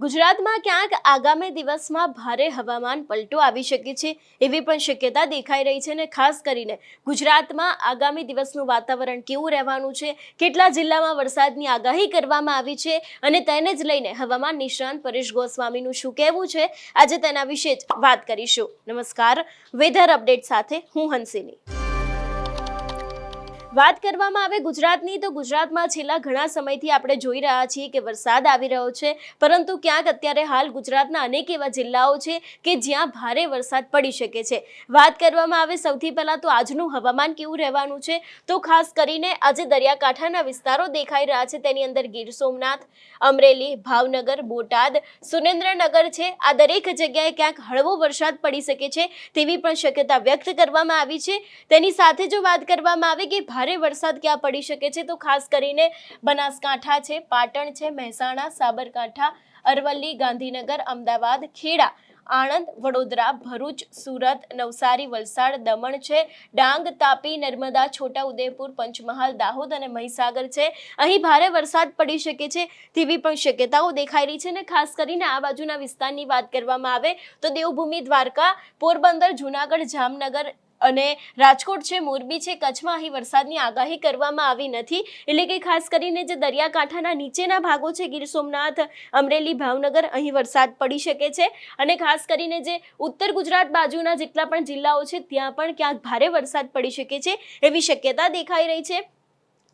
ગુજરાતમાં ક્યાંક આગામી દિવસમાં ભારે હવામાન પલટો આવી શકે છે, એવી પણ શક્યતા દેખાઈ રહી છે અને ખાસ કરીને ગુજરાતમાં આગામી દિવસનું વાતાવરણ કેવું રહેવાનું છે, કેટલા જિલ્લામાં વરસાદની આગાહી કરવામાં આવી છે અને તેને જ લઈને હવામાન નિષ્ણાંત પરેશ ગોસ્વામીનું શું કહેવું છે, આજે તેના વિશે જ વાત કરીશું. નમસ્કાર, વેધર અપડેટ સાથે હું હંસિની. વાત કરવામાં આવે ગુજરાતની, તો ગુજરાતમાં છેલ્લા ઘણા સમયથી આપણે જોઈ રહ્યા છીએ કે વરસાદ આવી રહ્યો છે. પરંતુ ક્યાંક અત્યારે હાલ ગુજરાતના અનેક એવા જિલ્લાઓ છે કે જ્યાં ભારે વરસાદ પડી શકે છે. વાત કરવામાં આવે સૌથી પહેલાં તો આજનું હવામાન કેવું રહેવાનું છે? તો ખાસ કરીને આજે દરિયાકાંઠાના વિસ્તારો દેખાઈ રહ્યા છે. તેની અંદર ગીર સોમનાથ, અમરેલી, ભાવનગર, બોટાદ, સુરેન્દ્રનગર છે. આ દરેક જગ્યાએ ક્યાંક હળવો વરસાદ પડી શકે છે તેવી પણ શક્યતા વ્યક્ત કરવામાં આવી છે. તેની સાથે જો વાત કરવામાં આવે કે ભારે વરસાદ ક્યાં પડી શકે છે તો ખાસ કરીને બનાસકાંઠા છે, પાટણ છે, મહેસાણા, સાબરકાંઠા, અરવલ્લી, ગાંધીનગર, અમદાવાદ, ખેડા, આણંદ, વડોદરા, ભરૂચ, સુરત, નવસારી, વલસાડ, દમણ છે, ડાંગ, તાપી, નર્મદા, છોટાઉદેપુર, પંચમહાલ, દાહોદ અને મહીસાગર છે. અહીં ભારે વરસાદ પડી શકે છે તેવી પણ શક્યતાઓ દેખાઈ રહી છે અને ખાસ કરીને આ બાજુના વિસ્તારની વાત કરવામાં આવે તો દેવભૂમિ દ્વારકા, પોરબંદર, જુનાગઢ, જામનગર અને રાજકોટ છે મોરબી છે, કચ્છમાં અહીં વરસાદની આગાહી કરવામાં આવી નથી. એટલે કે ખાસ કરીને જે દરિયાકાંઠાના નીચેના ભાગો છે, ગીર સોમનાથ, અમરેલી, ભાવનગર, અહીં વરસાદ પડી શકે છે. અને ખાસ કરીને જે ઉત્તર ગુજરાત બાજુના જેટલા પણ જિલ્લાઓ છે, ત્યાં પણ ક્યાંક ભારે વરસાદ પડી શકે છે, એવી શક્યતા દેખાઈ રહી છે.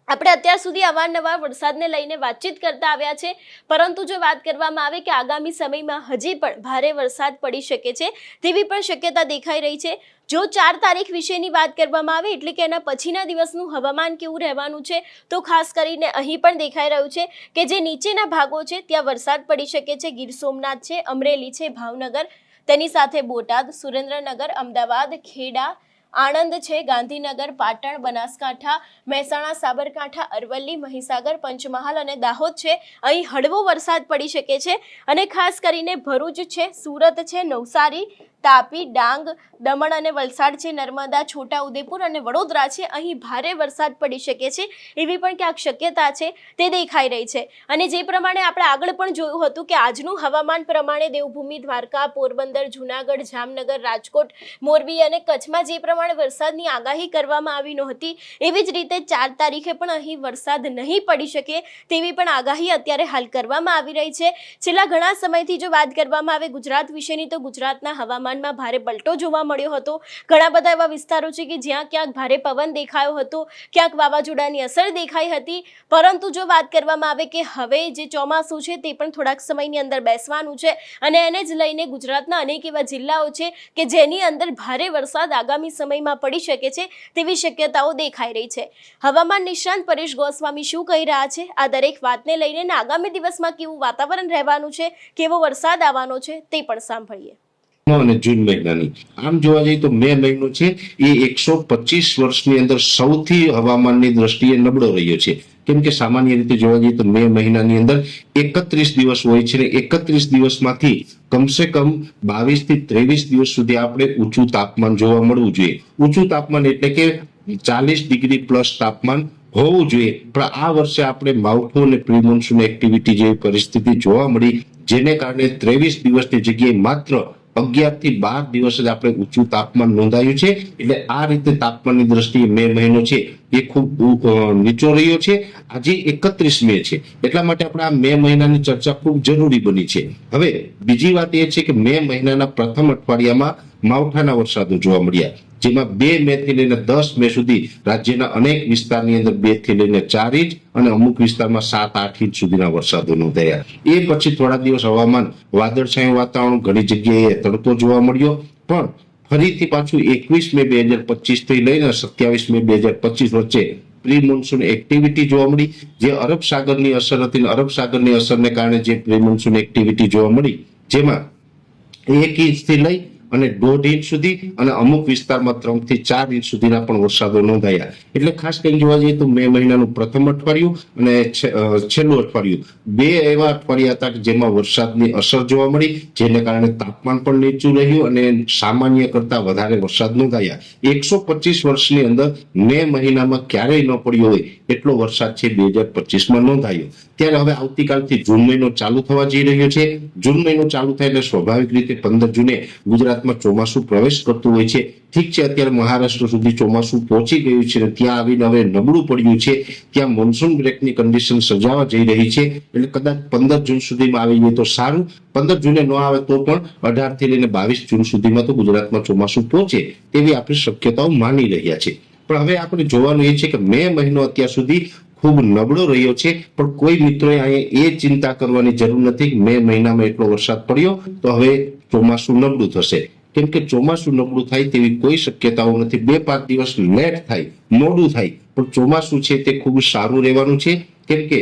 આપણે અત્યાર સુધી અવારનવાર વરસાદને લઈને વાતચીત કરતા આવ્યા છે. પરંતુ જો વાત કરવામાં આવે કે આગામી સમયમાં હજી પણ ભારે વરસાદ પડી શકે છે, તેવી પણ શક્યતા દેખાઈ રહી છે. જો ચાર તારીખ વિશેની વાત કરવામાં આવે, એટલે કે એના પછીના દિવસનું હવામાન કેવું રહેવાનું છે, તો ખાસ કરીને અહીં પણ દેખાઈ રહ્યું છે કે જે નીચેના ભાગો છે, ત્યાં વરસાદ પડી શકે છે. ગીર સોમનાથ છે, અમરેલી છે, ભાવનગર, તેની સાથે બોટાદ, સુરેન્દ્રનગર, અમદાવાદ, ખેડા આણંદ છે, ગાંધીનગર, પાટણ, બનાસકાંઠા, મહેસાણા, સાબરકાંઠા, અરવલ્લી, મહીસાગર, પંચમહાલ અને દાહોદ છે. અહીં હળવો વરસાદ પડી શકે છે અને ખાસ કરીને ભરૂચ છે, સુરત છે, નવસારી તાપી, ડાંગ, દમણ અને વલસાડ છે, નર્મદા, છોટા ઉદેપુર અને વડોદરા છે. અહીં ભારે વરસાદ પડી શકે છે એવી પણ ક્યાંક શક્યતા છે તે દેખાઈ રહી છે. અને જે પ્રમાણે આપણે આગળ પણ જોયું હતું કે આજનું હવામાન પ્રમાણે દેવભૂમિ, દ્વારકા, પોરબંદર, જુનાગઢ, જામનગર, રાજકોટ, મોરબી અને કચ્છમાં જે પ્રમાણે વરસાદની આગાહી કરવામાં આવી નહોતી, એવી જ રીતે ચાર તારીખે પણ અહીં વરસાદ નહીં પડી શકે તેવી પણ આગાહી અત્યારે હાલ કરવામાં આવી રહી છે. છેલ્લા ઘણા સમયથી જો વાત કરવામાં આવે ગુજરાત વિશેની, તો ગુજરાતના હવામાનમાં ભારે પલટો જોવા મળ્યો હતો. ઘણા બધા એવા વિસ્તારો છે કે જ્યાં ક્યાંક ભારે પવન દેખાયો હતો, ક્યાંક વાવાઝોડાની અસર દેખાઈ હતી. પરંતુ જો વાત કરવામાં આવે કે હવે જે ચોમાસું છે તે પણ થોડાક સમયની અંદર બેસવાનું છે અને એને જ લઈને ગુજરાતના અનેક એવા જિલ્લાઓ છે કે જેની અંદર ભારે વરસાદ આગામી સમયમાં પડી શકે છે તેવી શક્યતાઓ દેખાઈ રહી છે. હવામાન નિષ્ણાંત પરેશ ગોસ્વામી શું કહી રહ્યા છે? આ દરેક વાતને લઈને આગામી દિવસમાં કેવું વાતાવરણ રહેવાનું છે, કેવો વરસાદ આવવાનો છે તે પણ સાંભળીએ. અને જૂન મહિનાની. આમ જોવા જઈએ તો મે મહિનો છે, એ એકસો પચીસ વર્ષની અંદર સૌથી હવામાનની દ્રષ્ટિએ નબળો રહ્યો છે. કેમ કે સામાન્ય રીતે જોવા જઈએ તો મે મહિનાની અંદર એકત્રીસ દિવસ હોય છે ને એકત્રીસ દિવસમાંથી કમસે કમ બાવીસથી ત્રેવીસ દિવસ સુધી આપણે ઊંચું તાપમાન જોવા મળવું જોઈએ. ઊંચું તાપમાન એટલે કે ચાલીસ ડિગ્રી પ્લસ તાપમાન હોવું જોઈએ. પણ આ વર્ષે આપણે માવઠું અને પ્રિમોન્સૂન એક્ટિવિટી જેવી પરિસ્થિતિ જોવા મળી, જેને કારણે ત્રેવીસ દિવસની જગ્યાએ માત્ર અગિયારથી બાર દિવસ જ આપણે ઊંચું તાપમાન નોંધાયું છે. એટલે આ રીતે તાપમાનની દ્રષ્ટિએ મે મહિનો છે. એ ખૂબ નીચો રહ્યો છે. આજે એકત્રીસ મે છે. એટલા માટે આપણે આ મે મહિનાની ચર્ચા ખૂબ જરૂરી બની છે. હવે બીજી વાત એ છે કે મે મહિનાના પ્રથમ અઠવાડિયામાં માવઠાના વરસાદો જોવા મળ્યા. જેમાં બે મે થી લઈને દસ મે સુધી રાજ્યના અનેક વિસ્તારની અંદર બેથી લઈને ચાર ઇંચ અને અમુક વિસ્તારમાં સાત, આઠ ઇંચ સુધીના વરસાદો નોંધાયા. એ પછી થોડા દિવસ હવામાન વાદળછાયું વાતાવરણ ઘણી જગ્યાએ તડકો જોવા મળ્યો. પણ ફરીથી પાછું એકવીસ મે બે હજાર પચીસથી લઈને સત્યાવીસ મે બે હજાર પચીસ વચ્ચે પ્રી મોન્સૂન એક્ટિવિટી જોવા મળી. જે અરબ સાગરની અસર હતી અરબ સાગરની અસરને કારણે જે પ્રી મોન્સૂન એક્ટિવિટી જોવા મળી, જેમાં એક ઇંચથી લઈ અને દોઢ ઇંચ સુધી અને અમુક વિસ્તારમાં ત્રણથી ચાર ઇંચ સુધીના પણ વરસાદો નોંધાયા. એટલે ખાસ કરીને જોવા જઈએ તો મે મહિનાનું પ્રથમ અઠવાડિયું અને છેલ્લું અઠવાડિયું. બે એવા અઠવાડિયા હતા કે જેમાં વરસાદની અસર જોવા મળી, જેને કારણે તાપમાન પણ નીચું રહ્યું અને સામાન્ય કરતા વધારે વરસાદ નોંધાયા. એકસો પચીસ વર્ષની અંદર મે મહિનામાં ક્યારેય ન પડ્યો હોય એટલો વરસાદ છે બે હજાર પચીસમાં નોંધાયો. ત્યારે હવે આવતીકાલથી જૂન મહિનો ચાલુ થવા જઈ રહ્યો છે. જૂન મહિનો ચાલુ થાય એટલે સ્વાભાવિક રીતે પંદર જૂને ગુજરાતમાં ચોમાસું પ્રવેશ કરતું હોય છે. ઠીક છે, અત્યારે મહારાષ્ટ્ર સુધી ચોમાસું પહોંચી ગયું છે ત્યાં આવીને હવે નબળું પડ્યું છે. ત્યાં મોન્સૂન બ્રેકની કન્ડિશન સર્જાવા જઈ રહી છે. એટલે કદાચ પંદર જૂન સુધીમાં આવી જાય તો સારું. પંદર જૂને ન આવે તો પણ અઢારથી લઈને બાવીસ જૂન સુધીમાં તો ગુજરાતમાં ચોમાસું પહોંચે તેવી આપણે શક્યતાઓ માની રહ્યા છે. પણ હવે આપણે જોવાનું એ છે કે મે મહિનો અત્યાર સુધી ખૂબ નબળો રહ્યો છે. પણ કોઈ મિત્રોએ અહીંયા એ ચિંતા કરવાની જરૂર નથી મે મહિનામાં એટલો વરસાદ પડ્યો. તો હવે ચોમાસું નબળું થશે. કેમ કે ચોમાસું નબળું થાય તેવી કોઈ શક્યતાઓ નથી. બે પાંચ દિવસ લેટ થાય, મોડું થાય. પણ ચોમાસું છે તે ખૂબ સારું રહેવાનું છે. કેમ કે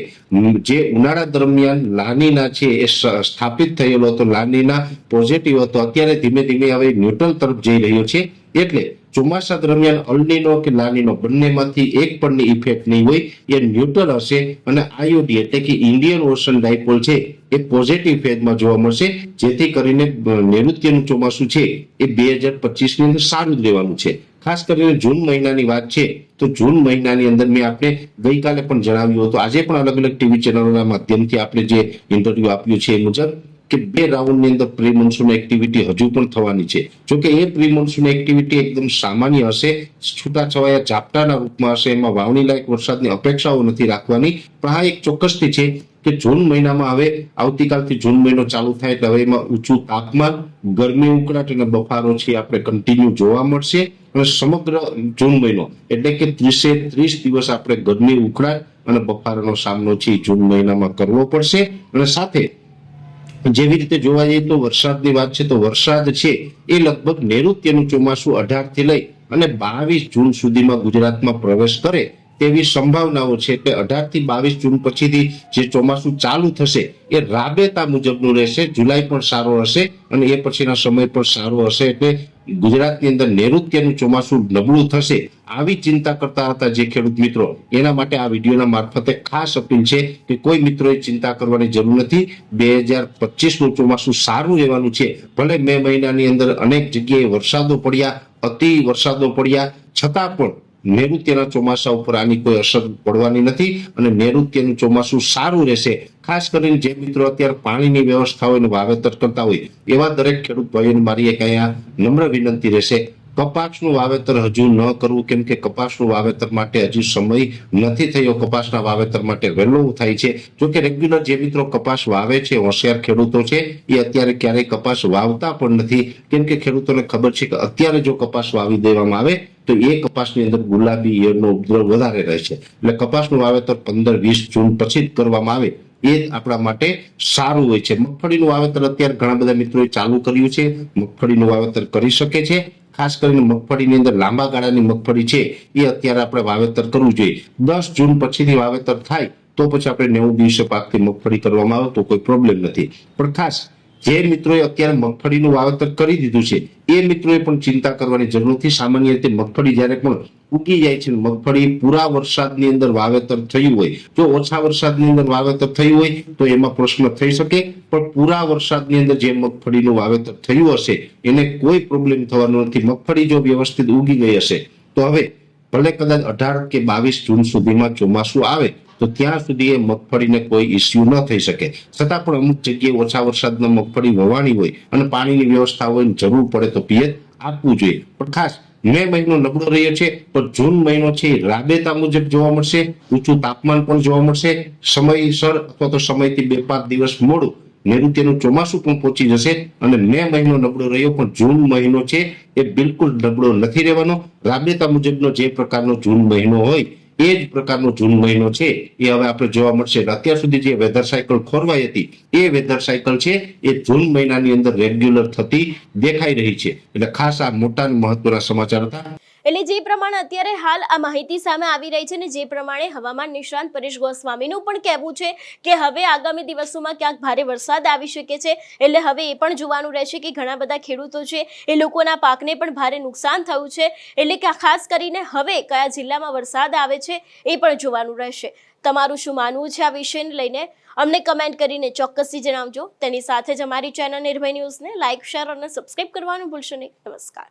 જે ઉનાળા દરમિયાન લાનીના છે એ સ્થાપિત થયેલો હતો. લાનીના પોઝિટિવ હતો. અત્યારે ધીમે ધીમે હવે ન્યુટ્રલ તરફ જઈ રહ્યો છે. એટલે ચોમાસા દરમિયાન અલ્નીનો કે લાનીનો બંનેમાંથી એક પણની ઇફેક્ટ નહીં હોય, એ ન્યુટ્રલ હશે અને આયોડી એટલે કે ઇન્ડિયન ઓશન ડાયપોલ છે, એ પોઝિટિવ ફેઝમાં જોવા મળશે, જેથી કરીને નૈઋત્યનું ચોમાસું છે, એ બે હજાર પચીસની અંદર સારું જ છે. ખાસ કરીને જૂન મહિનાની વાત છે, તો જૂન મહિનાની અંદર મેં આપણે ગઈકાલે પણ જણાવ્યું હતું. આજે પણ અલગ અલગ ટીવી ચેનલોના માધ્યમથી આપણે જે ઇન્ટરવ્યુ આપ્યું છે એ મુજબ કે બે રાઉન્ડની અંદર પ્રી મોન્સૂન એક્ટિવિટી હજુ પણ થવાની છે. જોકે એ પ્રી મોન્સૂન એક્ટિવિટી એકદમ સામાન્ય હશે. છૂટાછવાયા ઝાપટાના રૂપમાં હશે. એમાં વાવણી લાયક વરસાદની અપેક્ષાઓ નથી રાખવાની. પણ આ એક ચોક્કસથી છે કે જૂન મહિનામાં હવે આવતીકાલથી જૂન મહિનો ચાલુ થાય એટલે હવે એમાં ઊંચું તાપમાન, ગરમી ઉકળાટ અને બફારો છે આપણે કન્ટિન્યુ જોવા મળશે. અને સમગ્ર જૂન મહિનો એટલે કે ત્રીસે ત્રીસ દિવસ આપણે ગરમી ઉકળાટ અને બફારાનો સામનો છે જૂન મહિનામાં કરવો પડશે. અને સાથે જેવી રીતે જોવા જઈએ તો વરસાદની વાત છે, તો વરસાદ છે એ લગભગ નૈઋત્યનું ચોમાસું અઢારથી લઈ અને બાવીસ જૂન સુધીમાં ગુજરાતમાં પ્રવેશ કરે તેવી સંભાવનાઓ છે. કે અઢારથી બાવીસ જૂન પછીથી જે ચોમાસું ચાલુ થશે એ રાબેતા મુજબનું રહેશે, જુલાઈ પણ સારો હશે અને એ પછીના સમય પણ સારો હશે. એટલે ગુજરાતની અંદર નૈઋત્યનું ચોમાસું નબળું થશે. આવી ચિંતા કરતા હતા જે ખેડૂત મિત્રો. એના માટે આ વિડીયોના મારફતે ખાસ અપીલ છે કે કોઈ મિત્રોએ ચિંતા કરવાની જરૂર નથી. બે હજાર પચીસનું ચોમાસું સારું રહેવાનું છે. ભલે મે મહિનાની અંદર અનેક જગ્યાએ વરસાદો પડ્યા, અતિ વરસાદો પડ્યા, છતાં પણ નૈઋત્યના ચોમાસા ઉપર આની કોઈ અસર પડવાની નથી અને નૈઋત્યનું ચોમાસું સારું રહેશે. ખાસ કરીને જે મિત્રો અત્યારે પાણીની વ્યવસ્થા હોય વાવેતર કરતા હોય, એવા દરેક ખેડૂત ભાઈઓને મારી એક અહીંયા નમ્ર વિનંતી રહેશે. કપાસનું વાવેતર હજુ ન કરવું, કેમ કે કપાસનું વાવેતર માટે હજુ સમય નથી થયો. કપાસના વાવેતર માટે વહેલું થાય છે. જો કે રેગ્યુલર જે મિત્રો કપાસ વાવે છે, હોશિયાર ખેડૂતો છે, એ અત્યારે ક્યારેય કપાસ વાવતા પણ નથી. કેમ કે ખેડૂતોને ખબર છે કે અત્યારે જો કપાસ વાવી દેવામાં આવે, તો એ કપાસની અંદર ગુલાબી ઈયળનો ઉપદ્રવ વધારે રહે છે. એટલે કપાસનું વાવેતર પંદર વીસ જૂન પછી જ કરવામાં આવે. એ આપણા માટે સારું હોય છે. મગફળીનું વાવેતર અત્યારે ઘણા બધા મિત્રોએ ચાલુ કર્યું છે. મગફળીનું વાવેતર કરી શકે છે. ખાસ કરીને મગફળીની અંદર લાંબા ગાળાની મગફળી છે, એ અત્યારે આપણે વાવેતર કરવું જોઈએ. દસ જૂન પછીથી વાવેતર થાય, તો પછી આપણે નેવું દિવસે પાકથી મગફળી કરવામાં આવે, તો કોઈ પ્રોબ્લેમ નથી. પણ ખાસ જે મિત્રોએ અત્યારે મગફળીનું વાવેતર કરી દીધું છે, એ મિત્રોએ પણ ચિંતા કરવાની જરૂર નથી. સામાન્ય રીતે મગફળી જ્યારે પણ ઉગી જાય છે, મગફળી પૂરા વરસાદની અંદર વાવેતર થયું હોય, જો ઓછા વરસાદની અંદર વાવેતર થયું હોય, તો એમાં પ્રશ્ન થઈ શકે. પણ પૂરા વરસાદની અંદર જે મગફળીનું વાવેતર થયું હશે, એને કોઈ પ્રોબ્લેમ થવાનો નથી. મગફળી જો વ્યવસ્થિત ઉગી ગઈ હશે, તો હવે ભલે કદાચ અઢાર કે બાવીસ જૂન સુધીમાં ચોમાસું આવે તો ત્યાં સુધી એ મગફળીને કોઈ ઇસ્યુ ન થઈ શકે. છતાં પણ અમુક જગ્યાએ ઓછા વરસાદમાં મગફળી વવાણી હોય અને પાણીની વ્યવસ્થા હોય જરૂર પડે તો પિયત આપવું જોઈએ. પણ ખાસ, મે મહિનો નબળો રહ્યો છે પણ જૂન મહિનો છે રાબેતા મુજબ જોવા મળશે, ઊંચું તાપમાન પણ જોવા મળશે, સમયસર અથવા તો સમયથી બે પાંચ દિવસ મોડું નૈઋત્યનું ચોમાસું પણ પહોંચી જશે અને મે મહિનો નબળો રહ્યો પણ જૂન મહિનો છે એ બિલકુલ નબળો નથી રહેવાનો. રાબેતા મુજબનો જે પ્રકારનો જૂન મહિનો હોય એ જ પ્રકારનો જૂન મહિનો છે. એ હવે આપણે જોવા મળશે. અત્યાર સુધી જે વેધર સાયકલ ખોરવાઈ હતી, એ વેધર સાયકલ છે, એ જૂન મહિનાની અંદર રેગ્યુલર થતી દેખાઈ રહી છે. એટલે ખાસ આ મોટા મહત્વના સમાચાર હતા. એટલે જે પ્રમાણે અત્યારે હાલ આ માહિતી સામે આવી રહી છે ને જે પ્રમાણે હવામાન નિષ્ણાંત પરેશ ગોસ્વામીનું પણ કહેવું છે કે હવે આગામી દિવસોમાં ક્યાંક ભારે વરસાદ આવી શકે છે. એટલે હવે એ પણ જોવાનું રહેશે કે ઘણા બધા ખેડૂતો છે એ લોકોના પાકને પણ ભારે નુકસાન થયું છે. એટલે કે ખાસ કરીને હવે કયા જિલ્લામાં વરસાદ આવે છે એ પણ જોવાનું રહેશે. તમારું શું માનવું છે આ વિષયને લઈને? અમને કમેન્ટ કરીને ચોક્કસથી જણાવજો. તેની સાથે જ અમારી ચેનલ નિર્ભય ન્યૂઝને લાઇક શેર અને સબસ્ક્રાઈબ કરવાનું ભૂલશો નહીં. નમસ્કાર.